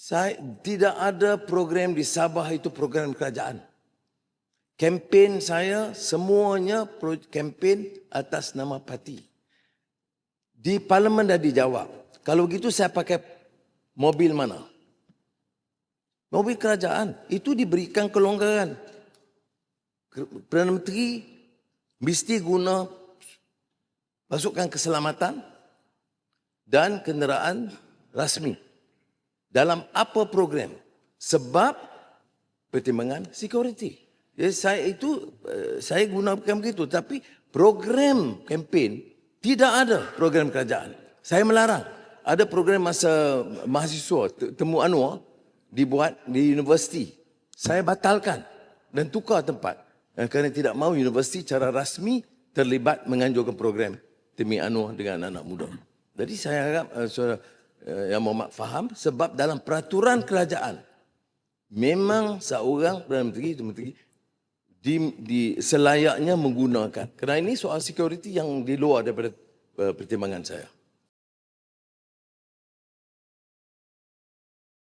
Saya tidak ada program di Sabah itu program kerajaan. Kempen saya semuanya kempen atas nama parti. Di parlimen dah dijawab. Kalau begitu saya pakai mobil mana? Mobil kerajaan. Itu diberikan kelonggaran. Ke- Perdana Menteri mesti guna pasukan keselamatan dan kenderaan rasmi dalam apa program sebab pertimbangan security. Jadi saya itu eh, saya gunakan begitu tapi program kempen tidak ada program kerajaan. Saya melarang. Ada program masa mahasiswa te- temu Anwar dibuat di universiti. Saya batalkan dan tukar tempat. Kerana tidak mahu universiti secara rasmi terlibat menganjurkan program Temi Anwar dengan anak muda. Jadi saya harap uh, saudara yang Muhammad faham sebab dalam peraturan kerajaan memang seorang Perdana Menteri itu menteri di, di selayaknya menggunakan. Kerana ini soal security yang di luar daripada uh, pertimbangan saya.